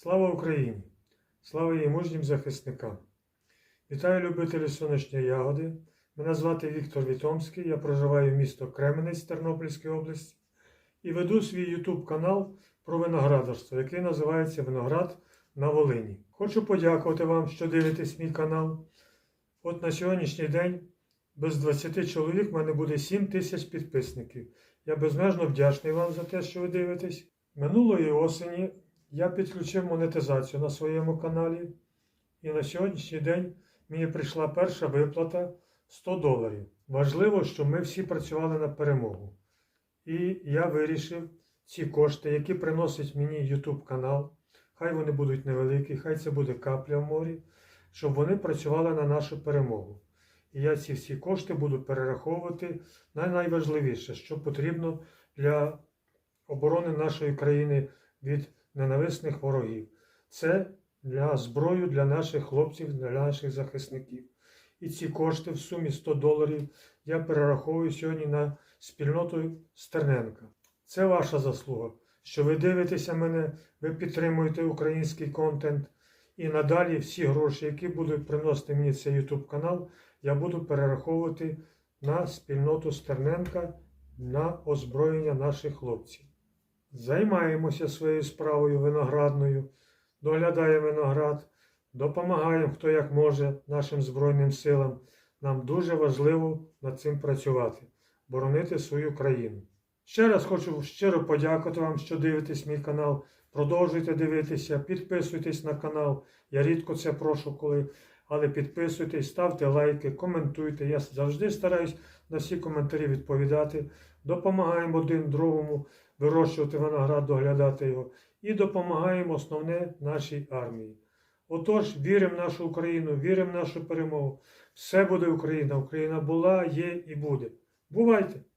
Слава Україні! Слава її мужнім захисникам! Вітаю любителі сонячної ягоди. Мене звати Віктор Вітомський. Я проживаю в місто Кременець Тернопільської області і веду свій YouTube канал про виноградарство, який називається Виноград на Волині. Хочу подякувати вам, що дивитесь мій канал. От на сьогоднішній день без 20 чоловік в мене буде 7 тисяч підписників. Я безмежно вдячний вам за те, що ви дивитесь. Минулої осені я підключив монетизацію на своєму каналі, і на сьогоднішній день мені прийшла перша виплата 100 доларів. Важливо, щоб ми всі працювали на перемогу. І я вирішив ці кошти, які приносить мені YouTube канал, хай вони будуть невеликі, хай це буде капля в морі, щоб вони працювали на нашу перемогу. І я ці всі кошти буду перераховувати на найважливіше, що потрібно для оборони нашої країни від ненависних ворогів. Це для зброю для наших хлопців, для наших захисників. І ці кошти в сумі 100 доларів я перераховую сьогодні на спільноту Стерненка. Це ваша заслуга, що ви дивитеся мене, ви підтримуєте український контент. І надалі всі гроші, які будуть приносити мені цей YouTube канал, я буду перераховувати на спільноту Стерненка на озброєння наших хлопців. Займаємося своєю справою виноградною, доглядаємо виноград, допомагаємо хто як може нашим Збройним силам. Нам дуже важливо над цим працювати, боронити свою країну. Ще раз хочу щиро подякувати вам, що дивитесь мій канал. Продовжуйте дивитися, підписуйтесь на канал. Я рідко це прошу коли, але підписуйтесь, ставте лайки, коментуйте. Я завжди стараюсь на всі коментарі відповідати. Допомагаємо один другому вирощувати виноград, доглядати його. І допомагаємо основне нашій армії. Отож, віримо в нашу Україну, віримо в нашу перемогу. Все буде Україна. Україна була, є і буде. Бувайте!